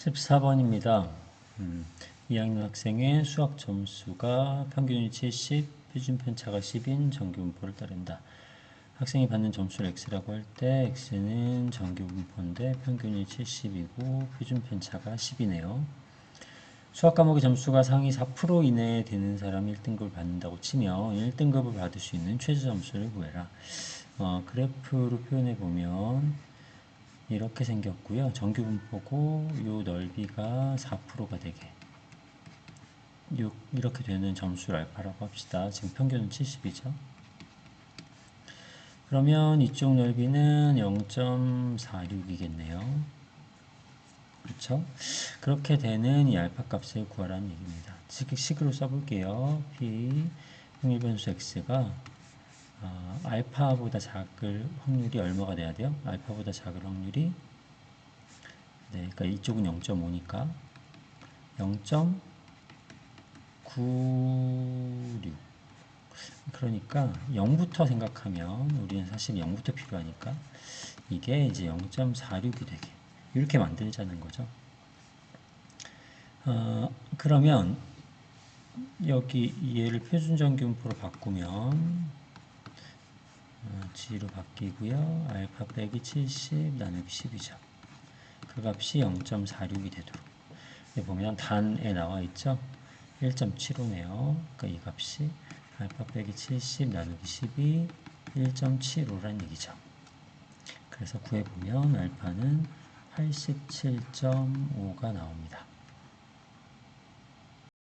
14번입니다. 음, 2학년 학생의 수학 점수가 평균이 70, 표준 편차가 10인 정규 분포를 따른다. 학생이 받는 점수를 x라고 할 때 x는 정규 분포인데 평균이 70이고 표준 편차가 10이네요. 수학 과목의 점수가 상위 4% 이내에 되는 사람이 1등급을 받는다고 치면 1등급을 받을 수 있는 최저 점수를 구해라. 어, 그래프로 표현해 보면 이렇게 생겼고요. 정규 분포고 요 넓이가 4%가 되게 요, 이렇게 되는 점수를 알파라고 합시다. 지금 평균은 70이죠. 그러면 이쪽 넓이는 0.46이겠네요. 그렇죠? 그렇게 되는 이 알파 값을 구하라는 얘기입니다. 식으로 써볼게요. p 평일변수 x가 어, 알파보다 작을 확률이 얼마가 돼야 돼요? 알파보다 작을 확률이 네, 그러니까 이쪽은 0.5니까 0.96 그러니까 0부터 생각하면 우리는 사실 0부터 필요하니까 이게 이제 0.46이 되게 이렇게 만들자는 거죠. 어, 그러면 여기 얘를 표준정규분포로 바꾸면 어, G로 바뀌고요. 알파 빼기 70 나누기 10이죠. 그 값이 0.46이 되도록. 여기 보면 단에 나와 있죠. 1.75네요. 그러니까 이 값이 알파 빼기 70 나누기 10이 1.75란 얘기죠. 그래서 구해보면 알파는 87.5가 나옵니다.